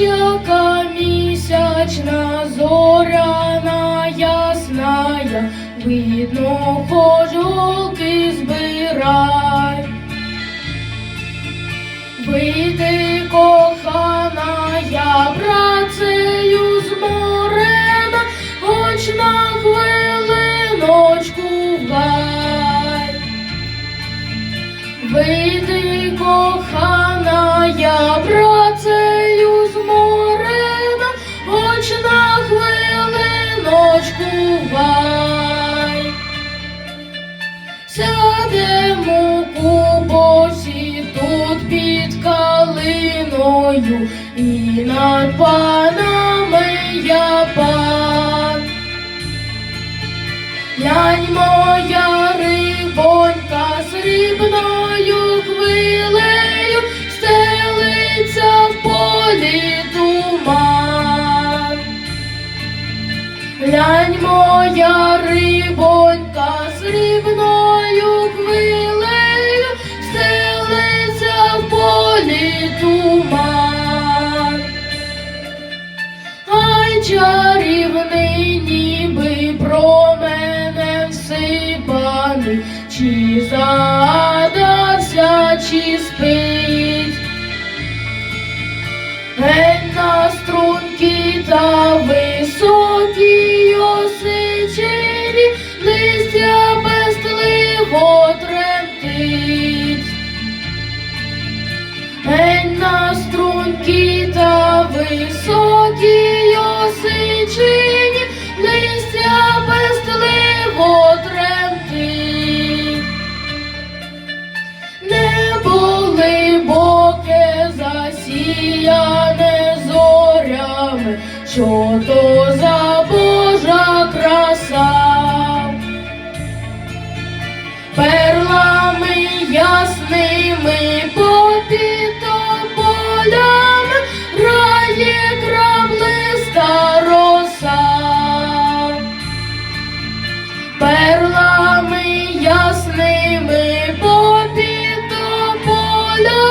Чака місячна зоряна ясная, видно, кожолки збирай. Вийди, кохана, я працею зморена, хоч на хвилиночку в гай. Вийди, кохана, тут під калиною, і над панами я пан. Лянь моя туман. Ай, чарівний, ніби про мене всипаний, чи задався, струнки та високі осичені, листя безтливо тремтить. Небо глибоке засіяне зорями, що то перлами ясними попід поля.